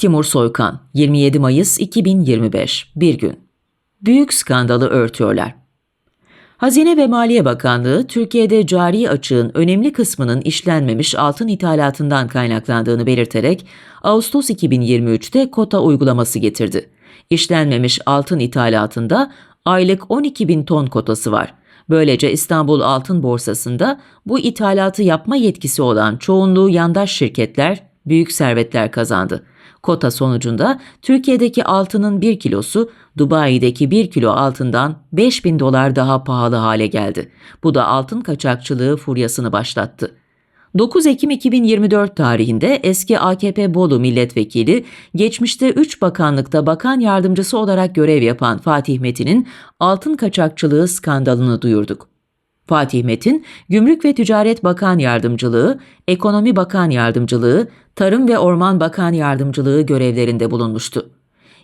Timur Soykan, 27 Mayıs 2025, bir gün. Büyük skandalı örtüyorlar. Hazine ve Maliye Bakanlığı, Türkiye'de cari açığın önemli kısmının işlenmemiş altın ithalatından kaynaklandığını belirterek, Ağustos 2023'te kota uygulaması getirdi. İşlenmemiş altın ithalatında aylık 12 bin ton kotası var. Böylece İstanbul Altın Borsası'nda bu ithalatı yapma yetkisi olan çoğunluğu yandaş şirketler büyük servetler kazandı. Kota sonucunda Türkiye'deki altının 1 kilosu Dubai'deki 1 kilo altından 5 bin dolar daha pahalı hale geldi. Bu da altın kaçakçılığı furyasını başlattı. 9 Ekim 2024 tarihinde eski AKP Bolu milletvekili, geçmişte 3 bakanlıkta bakan yardımcısı olarak görev yapan Fatih Metin'in altın kaçakçılığı skandalını duyurduk. Fatih Metin, Gümrük ve Ticaret Bakan Yardımcılığı, Ekonomi Bakan Yardımcılığı, Tarım ve Orman Bakan Yardımcılığı görevlerinde bulunmuştu.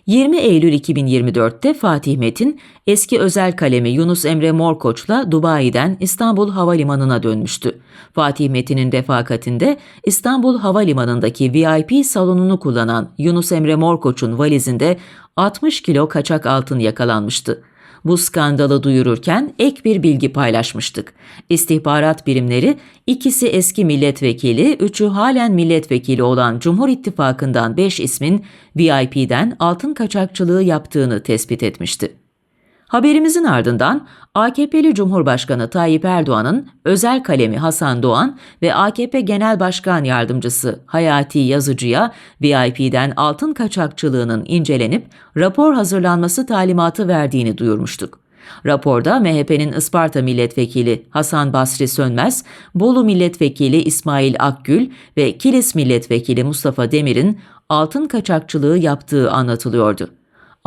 20 Eylül 2024'te Fatih Metin, eski özel kalemi Yunus Emre Morkoç'la Dubai'den İstanbul Havalimanı'na dönmüştü. Fatih Metin'in refakatinde İstanbul Havalimanı'ndaki VIP salonunu kullanan Yunus Emre Morkoç'un valizinde 60 kilo kaçak altın yakalanmıştı. Bu skandalı duyururken ek bir bilgi paylaşmıştık. İstihbarat birimleri ikisi eski milletvekili, üçü halen milletvekili olan Cumhur İttifakı'ndan 5 ismin VIP'den altın kaçakçılığı yaptığını tespit etmişti. Haberimizin ardından AKP'li Cumhurbaşkanı Tayyip Erdoğan'ın özel kalemi Hasan Doğan ve AKP Genel Başkan Yardımcısı Hayati Yazıcı'ya VIP'den altın kaçakçılığının incelenip rapor hazırlanması talimatı verdiğini duyurmuştuk. Raporda MHP'nin Isparta Milletvekili Hasan Basri Sönmez, Bolu Milletvekili İsmail Akgül ve Kilis Milletvekili Mustafa Demir'in altın kaçakçılığı yaptığı anlatılıyordu.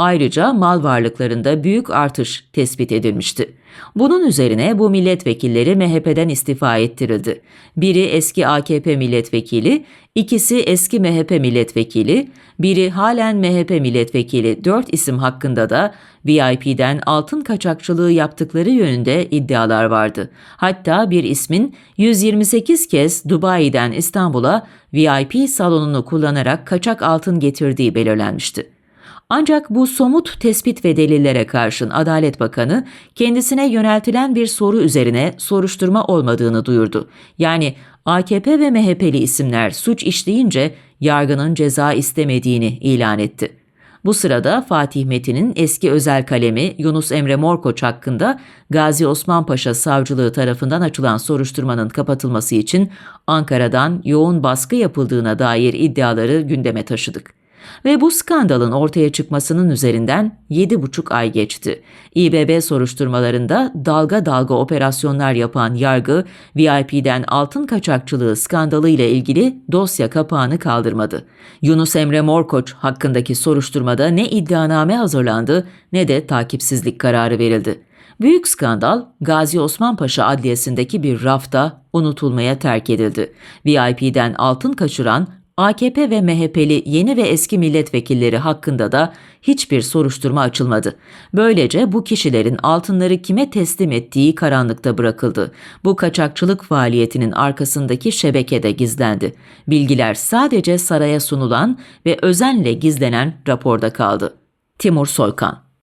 Ayrıca mal varlıklarında büyük artış tespit edilmişti. Bunun üzerine bu milletvekilleri MHP'den istifa ettirildi. Biri eski AKP milletvekili, ikisi eski MHP milletvekili, biri halen MHP milletvekili dört isim hakkında da VIP'den altın kaçakçılığı yaptıkları yönünde iddialar vardı. Hatta bir ismin 128 kez Dubai'den İstanbul'a VIP salonunu kullanarak kaçak altın getirdiği belirlenmişti. Ancak bu somut tespit ve delillere karşın Adalet Bakanı kendisine yöneltilen bir soru üzerine soruşturma olmadığını duyurdu. Yani AKP ve MHP'li isimler suç işleyince yargının ceza istemediğini ilan etti. Bu sırada Fatih Metin'in eski özel kalemi Yunus Emre Morkoç hakkında Gazi Osman Paşa Savcılığı tarafından açılan soruşturmanın kapatılması için Ankara'dan yoğun baskı yapıldığına dair iddiaları gündeme taşıdık. Ve bu skandalın ortaya çıkmasının üzerinden 7,5 ay geçti. İBB soruşturmalarında dalga dalga operasyonlar yapan yargı, VIP'den altın kaçakçılığı skandalı ile ilgili dosya kapağını kaldırmadı. Yunus Emre Morkoç hakkındaki soruşturmada ne iddianame hazırlandı ne de takipsizlik kararı verildi. Büyük skandal Gazi Osman Paşa Adliyesi'ndeki bir rafta unutulmaya terk edildi. VIP'den altın kaçıran AKP ve MHP'li yeni ve eski milletvekilleri hakkında da hiçbir soruşturma açılmadı. Böylece bu kişilerin altınları kime teslim ettiği karanlıkta bırakıldı. Bu kaçakçılık faaliyetinin arkasındaki şebekede gizlendi. Bilgiler sadece saraya sunulan ve özenle gizlenen raporda kaldı. Timur Soykan